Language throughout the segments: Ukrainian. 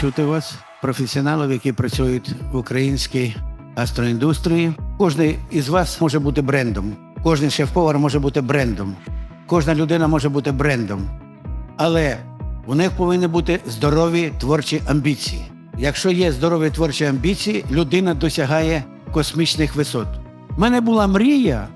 чути вас, професіоналів, які працюють в українській гастроіндустрії. Кожен із вас може бути брендом. Кожен шеф-повар може бути брендом. Кожна людина може бути брендом. Але у них повинні бути здорові творчі амбіції. Якщо є здорові творчі амбіції, людина досягає космічних висот. У мене була мрія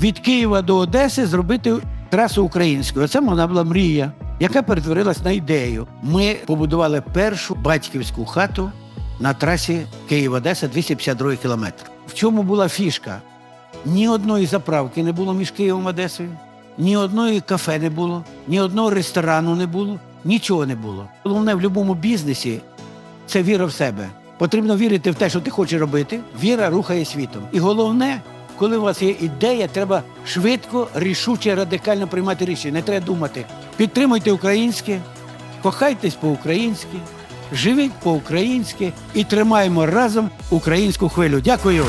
від Києва до Одеси зробити трасу українську. Оце вона була мрія, яка перетворилась на ідею. Ми побудували першу батьківську хату на трасі Київ-Одеса 252 кілометр. В чому була фішка? Ні одної заправки не було між Києвом і Одесою, ні одної кафе не було, ні одного ресторану не було, нічого не було. Головне в будь-якому бізнесі це віра в себе. Потрібно вірити в те, що ти хочеш робити. Віра рухає світом. І головне, коли у вас є ідея, треба швидко, рішуче, радикально приймати рішення. Не треба думати. Підтримуйте українське, кохайтесь по-українськи, живіть по-українськи і тримаємо разом українську хвилю. Дякую.